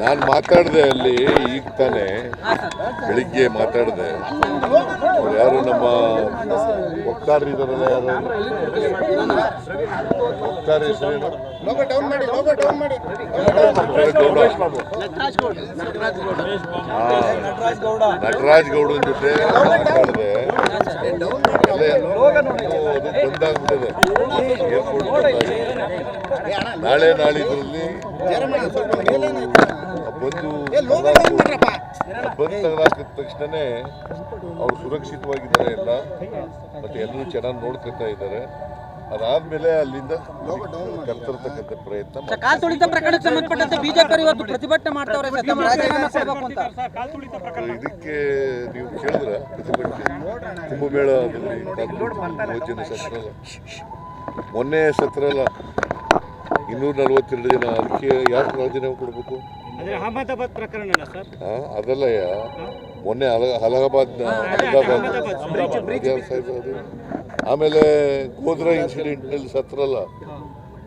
ನಾನು ಮಾತಾಡಿದೆ ಅಲ್ಲಿ ಈಗ ತಾನೇ ಬೆಳಿಗ್ಗೆ ಮಾತಾಡಿದೆ. ಯಾರು ನಮ್ಮ ವಕ್ತಾರರು ಇದಾರಲ್ಲ ಯಾರು. ನಟರಾಜ್ ಗೌಡನ ಜೊತೆ ಅದು ಬಂದಾಗ್ಬಿಟ್ಟಿದೆ. ಏರ್ಪೋರ್ಟ್ ನಾಳೆ ನಾಳಿದ್ರಲ್ಲಿ ಬಂದು ಬಂದ್ ತೆಗೆದಾಕಿದ ತಕ್ಷಣನೇ ಅವ್ರು ಸುರಕ್ಷಿತವಾಗಿದ್ದಾರೆ ಎಲ್ಲ ಮತ್ತೆ ಎಲ್ಲರೂ ಚೆನ್ನಾಗಿ ನೋಡ್ಕೊತಾ ಇದ್ದಾರೆ. ಅದಾದ್ಮೇಲೆ ಅಲ್ಲಿಂದ ಕರ್ತರ್ತಕ್ಕಂಥ ಪ್ರಯತ್ನ ಪ್ರಕರಣಕ್ಕೆ ಸಂಬಂಧಪಟ್ಟಂತೆ ಬಿಜೆಪಿ ಇವತ್ತು ಪ್ರತಿಭಟನೆ ಮಾಡ್ತಾವ್ರೆ ಇದಕ್ಕೆ ನೀವು ಕೇಳಿದ್ರೆ ಪ್ರತಿಭಟನೆ? ಕುಂಭಮೇಳ ಯೋಜನೆ ಸತ್ರ. ಮೊನ್ನೆ ಸತ್ರ ಅಲ್ಲ ಇನ್ನೂರ ನಲ್ವತ್ತೆರಡು ದಿನ ಅದಕ್ಕೆ ಯಾಕೆ ರಾಜೀನಾಮೆ ಕೊಡಬೇಕು? ಅಹಮದಾಬಾದ್ ಪ್ರಕರಣ ಅಲ್ಲ ಸರ್? ಆ, ಅದಲ್ಲಯ್ಯ ಮೊನ್ನೆ ಅಲ ಅಲಹಾಬಾದ್ ಆಮೇಲೆ ಗೋಧ್ರಾ ಇನ್ಸಿಡೆಂಟ್ನಲ್ಲಿ ಸತ್ರಲ್ಲ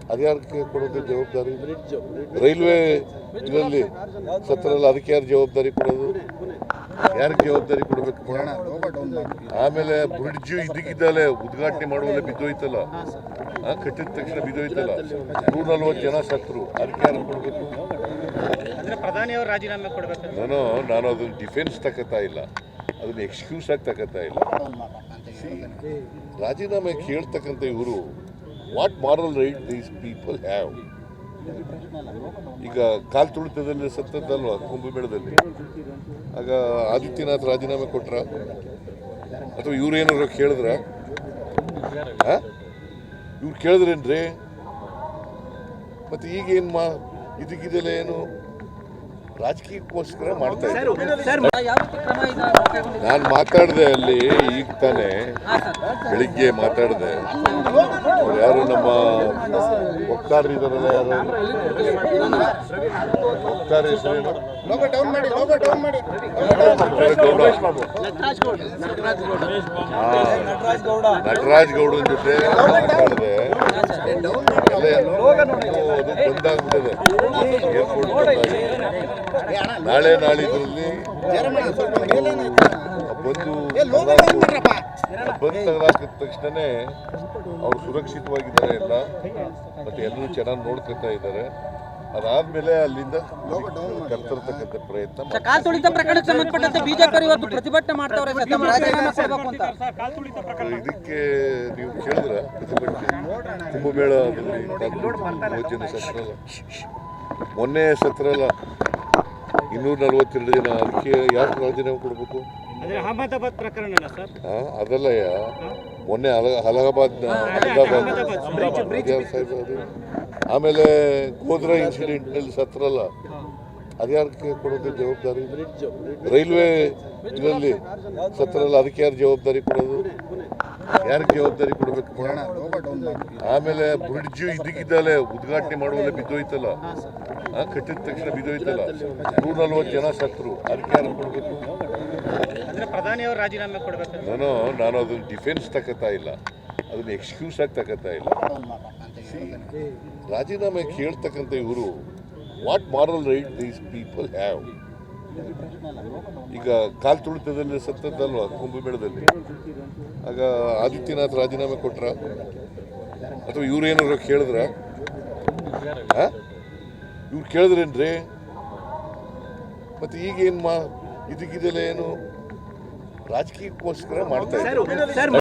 ಅದ್ಯಾರಕ್ಕೆ ಕೊಡೋದು ಜವಾಬ್ದಾರಿ? ರೈಲ್ವೆ ಇದರಲ್ಲಿ ಸತ್ರಲ್ಲ ಅದಕ್ಕೆ ಯಾರು ಜವಾಬ್ದಾರಿ ಕೊಡೋದು? ಯಾರಿಗೆ ಜವಾಬ್ದಾರಿ ಕೊಡಬೇಕು ಆಮೇಲೆ ಬ್ರಿಡ್ಜ್ ಇದಕ್ಕಿದ್ದಲ್ಲೇ ಉದ್ಘಾಟನೆ ಮಾಡುವಲ್ಲೇ ಬಿದ್ದೋಯ್ತಲ್ಲ? ಕಟ್ಟಿದ ತಕ್ಷಣ ಬಿದ್ದೋಯ್ತಲ್ಲ? ನೂರ ನಲ್ವತ್ತು ಜನ ಸತ್ರು ಅದಕ್ಕೆ ಯಾರು ಕೊಡಬೇಕು? ಅಂದ್ರೆ ಪ್ರಧಾನಿಯವರು ರಾಜೀನಾಮೆ ಕೊಡ್ಬೇಕು ನಾನು ನಾನು ಅದನ್ನ ಡಿಫೆನ್ಸ್ ತಗೋತಾ ಇಲ್ಲ. ಅದನ್ನ ಎಕ್ಸ್ಕ್ಯೂಸ್ ಆಗಿ ತಗೋತಾ ಇಲ್ಲ. ರಾಜೀನಾಮೆ ಕೇಳ್ತಕ್ಕಂಥ ಇವರು what moral right these people have ಈಗ ಕಾಲ್ ತುಳಿತದಲ್ಲಿ ಸತ್ತದ್ದಲ್ವಾ? ಕುಂಭಮೇಳದಲ್ಲಿ ಆಗ ಆದಿತ್ಯನಾಥ್ ರಾಜೀನಾಮೆ ಕೊಟ್ರ? ಅಥವಾ ಇವ್ರೇನಾದ್ರು ಕೇಳಿದ್ರ? ಇವ್ರು ಕೇಳಿದ್ರೇನ್ರಿ? ಮತ್ತೆ ಈಗೇನು ಮಾ ಇದಕ್ಕಿದೆಲ್ಲ ಏನು? ರಾಜಕೀಯಕ್ಕೋಸ್ಕರ ಮಾಡ್ತಾ ಇದ್ದಾರೆ? ನಾನು ಮಾತಾಡಿದೆ ಅಲ್ಲಿ ಈಗ ತಾನೇ ಬೆಳಿಗ್ಗೆ ಮಾತಾಡಿದೆ. ಅವ್ರು ಯಾರು ನಮ್ಮ ವಕ್ತಾರರು ಇದಾರಲ್ಲ ಯಾರು ವಕ್ತಾರ ಹೆಸರೇನು? ಲೋಗೋ ಡೌನ್ ಮಾಡಿ ಲೋಗೋ ಡೌನ್ ಮಾಡಿ. ನಟರಾಜ್ ಗೌಡನ ಜೊತೆ ಅದು ಬಂದಾಗ್ಬಿಟ್ಟಿದೆ. ಏರ್ಪೋರ್ಟ್ ನಾಳೆ ನಾಳಿದ್ರಲ್ಲಿ ಬಂದು ಬಂದು ತೆಗೆದಾಕಿದ ತಕ್ಷಣನೇ ಅವ್ರು ಸುರಕ್ಷಿತವಾಗಿದ್ದಾರೆ ಎಲ್ಲ. ಮತ್ತೆ ಎಲ್ಲರೂ ಚೆನ್ನಾಗಿ ನೋಡ್ಕೊತಾ ಇದ್ದಾರೆ. ಅದಾದ್ಮೇಲೆ ಅಲ್ಲಿಂದ ಕರ್ತರ್ತಕ್ಕಂಥ ಪ್ರಯತ್ನ ಸರ್, ಮಾಡ್ತಾರೆ. ಕಾಲ್ ತುಳಿತ ಪ್ರಕರಣಕ್ಕೆ ಸಂಬಂಧಪಟ್ಟಂತೆ ಬಿಜೆಪಿ ಇವತ್ತು ಪ್ರತಿಭಟನೆ ಮಾಡ್ತಾವ್ರೆ ಇದಕ್ಕೆ ನೀವು ಕೇಳಿದ್ರೆ ಪ್ರತಿಭಟನೆ? ಕುಂಭಮೇಳ ಯೋಜನೆ ಸತ್ರ ಅಲ್ಲ. ಮೊನ್ನೆ ಸತ್ರ ಅಲ್ಲ ಇನ್ನೂರ ನಲ್ವತ್ತೆರಡು ಜನ ಅದಕ್ಕೆ ಯಾಕೆ ರಾಜೀನಾಮೆ ಕೊಡಬೇಕು? ಅದೇ ಅಹಮದಾಬಾದ್ ಪ್ರಕರಣ ಅಲ್ಲ ಸರ್? ಆ, ಅದಲ್ಲಯ್ಯ ಮೊನ್ನೆ ಅಲ ಅಲಹಾಬಾದ್ ಅಹಮದಾಬಾದ್ ಸಾಹೇಬ್ ಅದು. ಆಮೇಲೆ ಗೋದ್ರಾ ಇನ್ಸಿಡೆಂಟ್ನಲ್ಲಿ ಸತ್ರಲ್ಲ. ಅದ್ಯಾರಕ್ಕೆ ಕೊಡೋದು ಜವಾಬ್ದಾರಿ? ರೈಲ್ವೆ ಇದರಲ್ಲಿ ಸತ್ರಲ್ಲ ಅದಕ್ಕೆ ಯಾರು ಜವಾಬ್ದಾರಿ ಕೊಡೋದು? ಯಾರಿಗೆ ಜವಾಬ್ದಾರಿ ಕೊಡಬೇಕು? ಆಮೇಲೆ ಬ್ರಿಡ್ಜ್ ಇದಕ್ಕಿದ್ದಲ್ಲೇ ಉದ್ಘಾಟನೆ ಮಾಡುವಲ್ಲೇ ಬಿದ್ದೋಯ್ತಲ್ಲ. ಕಟ್ಟಿದ ತಕ್ಷಣ ಬಿದ್ದೋಯ್ತಲ್ಲ. ನೂರ ನಲ್ವತ್ತು ಜನ ಸತ್ರು. ಅದಕ್ಕೆ ಯಾರು ಕೊಡಬೇಕು? ಅಂದ್ರೆ ಪ್ರಧಾನಿಯವರು ರಾಜೀನಾಮೆ ಕೊಡ್ಬೇಕು ನಾನು ನಾನು ಅದನ್ನ ಡಿಫೆನ್ಸ್ ತಗೋತಾ ಇಲ್ಲ. ಅದನ್ನ ಎಕ್ಸ್ಕ್ಯೂಸ್ ಆಗಿ ಇಲ್ಲ. ರಾಜೀನಾಮೆ ಕೇಳ್ತಕ್ಕಂಥ ಇವರು what moral right these people have ಈಗ ಕಾಲ್ ತುಳಿತದಲ್ಲಿ ಸತ್ತದ್ದಲ್ವ ಕುಂಭಮೇಳದಲ್ಲಿ ಆಗ ಆದಿತ್ಯನಾಥ್ ರಾಜೀನಾಮೆ ಕೊಟ್ರ? ಅಥವಾ ಇವ್ರೇನಾದ್ರು ಕೇಳಿದ್ರ? ಇವ್ರು ಕೇಳಿದ್ರೇನ್ರಿ? ಮತ್ತೆ ಈಗೇನು ಮಾ ಇದಕ್ಕಿದೆಲ್ಲ ಏನು? ರಾಜಕೀಯಕ್ಕೋಸ್ಕರ ಮಾಡ್ತಾ ಇದ್ದಾರೆ